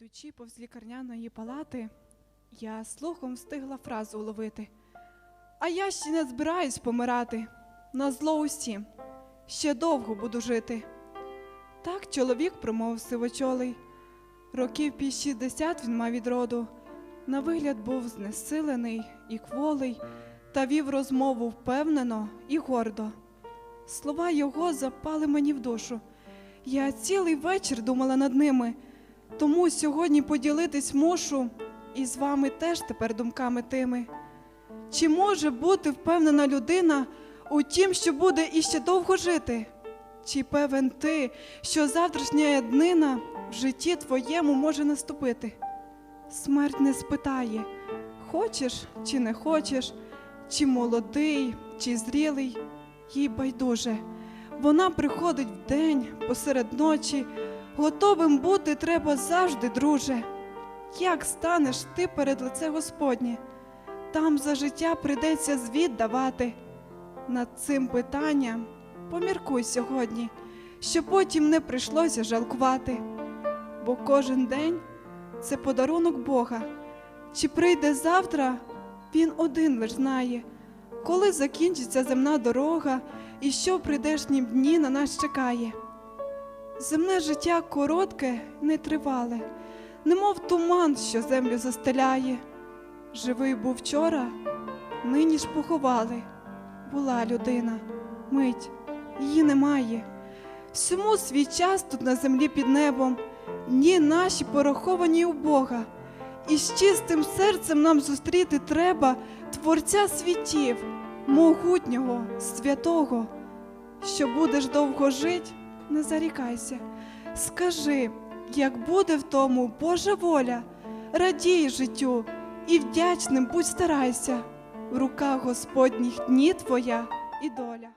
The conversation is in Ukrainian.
Йдучи повз лікарняної палати, я слухом встигла фразу уловити. А я ще не збираюсь помирати. На зло усім. Ще довго буду жити. Так чоловік промовив сивочолий. Років під 60 він мав від роду. На вигляд був знесилений і кволий, та вів розмову впевнено і гордо. Слова його запали мені в душу. Я цілий вечір думала над ними. Тому сьогодні поділитись мушу і з вами теж тепер думками тими. Чи може бути впевнена людина у тім, що буде іще довго жити? Чи певен ти, що завтрашня днина в житті твоєму може наступити? Смерть не спитає, хочеш чи не хочеш, чи молодий, чи зрілий, їй байдуже. Вона приходить вдень, посеред ночі. Готовим бути треба завжди, друже. Як станеш ти перед лице Господнє? Там за життя прийдеться звіт давати. Над цим питанням поміркуй сьогодні, щоб потім не прийшлося жалкувати. Бо кожен день це подарунок Бога. Чи прийде завтра, він один лиш знає, коли закінчиться земна дорога і що в прийдешні дні на нас чекає. Земне життя коротке, нетривале, немов туман, що землю застеляє. Живий був вчора, нині ж поховали. Була людина, мить, її немає. Всьому свій час тут на землі під небом, дні наші пораховані у Бога. І з чистим серцем нам зустріти треба Творця світів, могутнього, святого. Що будеш довго жить, не зарікайся. Скажи, як буде в тому Божа воля, радій життю і вдячним будь старайся. В руках Господніх дні твоя і доля.